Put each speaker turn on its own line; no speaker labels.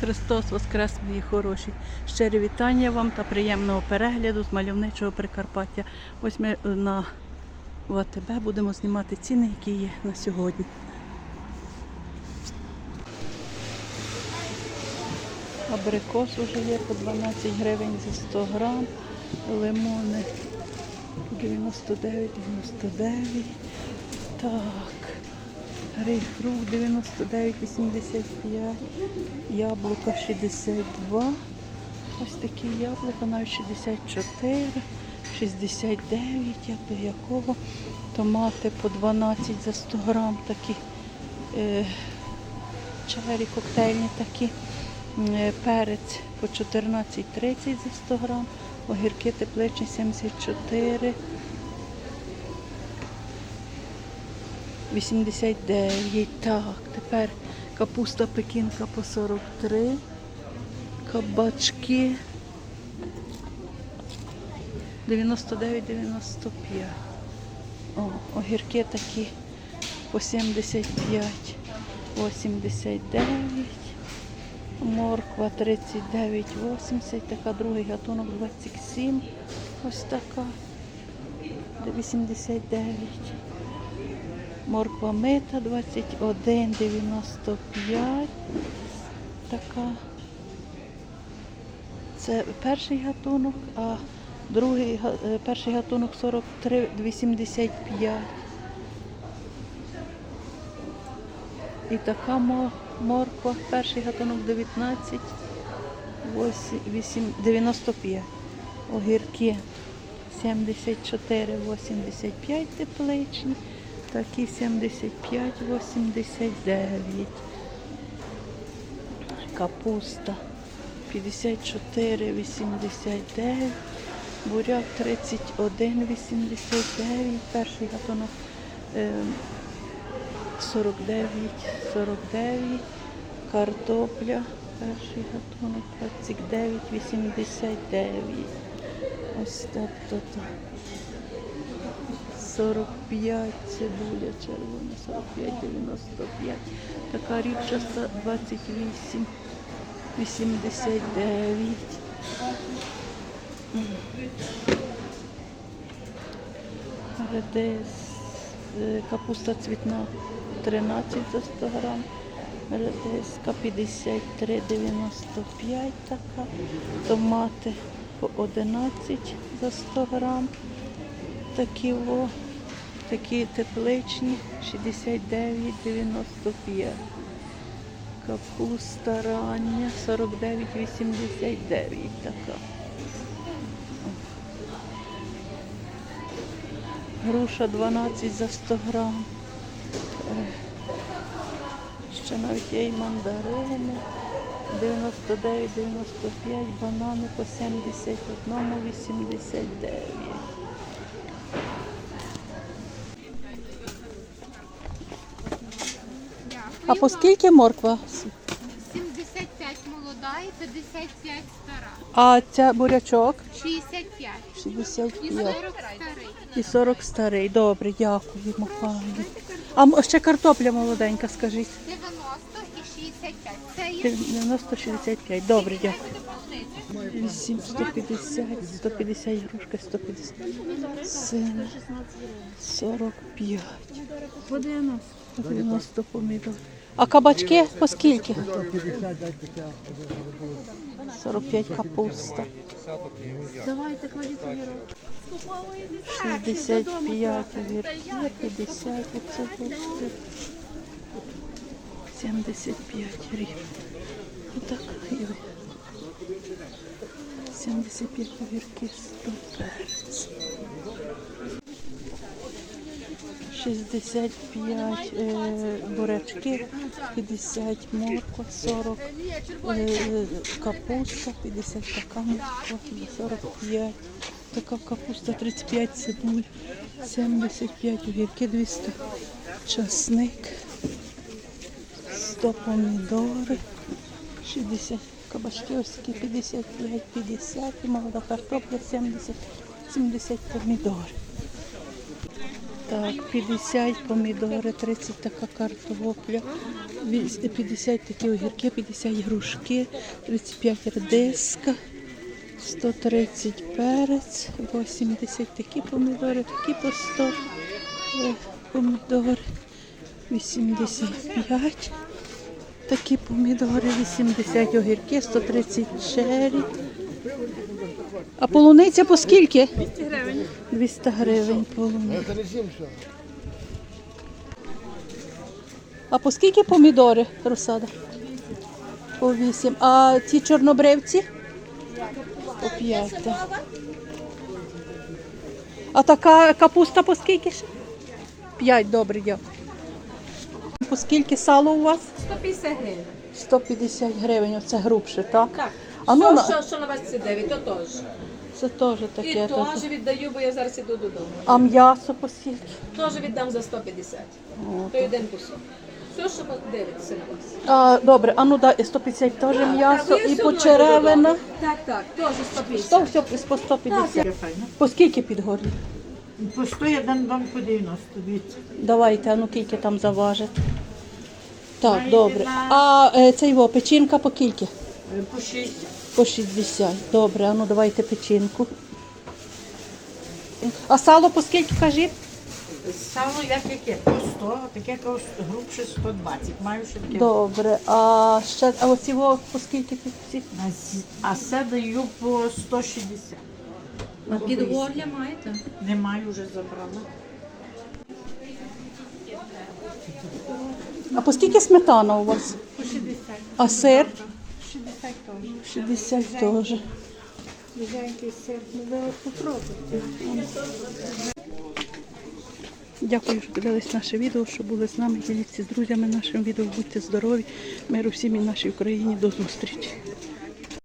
Христос Воскрес, мої хороші. Щирі вітання вам та приємного перегляду з мальовничого Прикарпаття. Ось ми е, на ВТБ будемо знімати ціни, які є на сьогодні. Абрикос вже є по 12 гривень за 100 грам, лимони 99, 99. Так, грейпфрут 99,85, яблука 62. Ось такі яблука, навіть 64, 69, як до якого. Томати по 12 за 100 грам такі. Е, чері коктейльні такі. Е, Перець по 14,30 за 100 грам. Огірки тепличні 74. 89. Так, тепер капуста пекінка по 43. Кабачки 99,95. О, огірки такі по 75, 89. Морква 39,80, така другий гатунок 27. Ось така. 89. Морква мита 21,95. Така. Це перший гатунок, а другий е, перший гатунок 43,85. І така морква, перший гатунок 19, 8, 95. Огірки 74,85 тепличні, такі 75,89. Капуста 54,89. Буряк 31,89. Перший гатунок е, 49, 49, картопля, перший гатунок 29, 89. Ось так то так. 45 цибуля червона, 45, 95. Така ріпчаста 28, 89. Редис, е, капуста цвітна 13 за 100 грам. Редиска 53,95 така. Томати по 11 за 100 грам. Такі о, такі тепличні 69,95. Капуста рання 49,89 така. Груша 12 за 100 грам. Ще навіть є і мандарини. 99,95, банани по 71,89. А по скільки морква?
75 молода і 55 стара.
А ця бурячок?
65 і
65.
40 старий.
І 40 старий. Добре, дякуємо, пані. А ще картопля молоденька, скажіть.
90 і 65. Це є
90-65. Добре, дякую. 8, 150, 150 грушка, 150. Син, 45.
По 90.
90 помідор. А кабачки по скільки? 45 капуста.
Давайте кладіть огірок.
65 огірки, 50 оце кошти. 75 гривень. Отак. ви. 75 огірки, 100 перець. 65 е, бурячки, 50 морква, 40 е, капуста, 50 така морква, 45 така капуста, 35 цибуль, 75 огірки, 200 часник, 100 помідори, 60 кабачки, ось такі 55, 50 і молода картопля, 70, 70 помідори. Так, 50 помідори, 30 така картопля, 50 такі огірки, 50 грушки, 35 редиска, 130 перець, 80 такі помідори, такі по 100 е, помідори, 85 такі помідори, 80 огірки, 130 чері. А полуниця по скільки? 200 гривень. 200 гривень полуниця. А по скільки помідори, розсада? По 8. А ті чорнобривці? По 5. А така капуста по скільки ще? 5, добре, дякую. По скільки сало у вас?
150 гривень.
150 гривень, оце грубше, так?
Так.
А ну,
що, що, що на вас це 9, то теж.
Це теж
І
таке. то-
теж віддаю, бо я зараз іду додому.
А м'ясо по скільки?
Теж віддам за 150. То один кусок. Все, що дивиться на вас.
А, добре, а ну дай 150 теж м'ясо
Так, я
і по
одно
черевина.
додому. Так, так, теж 150.
То все по 150. По скільки підгорі?
По 101 дам по 90, дивіться.
Давайте, а ну скільки там заважить. Так, добре. А е, цей во, печінка по скільки?
По 6.
По 60. Добре, а ну давайте печінку. А сало по скільки кажіть?
Сало як яке? По 100, таке грубше 120. Маю ще таке.
Добре. А ще а оці во по скільки ці?
А А це даю по 160.
А підгорля маєте?
Не маю вже забрала.
А по скільки сметана у вас?
По 60.
А сир?
60 теж.
60 теж.
Свіженький сир. Ну, ви от попробуйте.
Дякую, що дивились наше відео, що були з нами. Діліться з друзями нашим відео. Будьте здорові. Миру всім і нашій Україні. До зустрічі.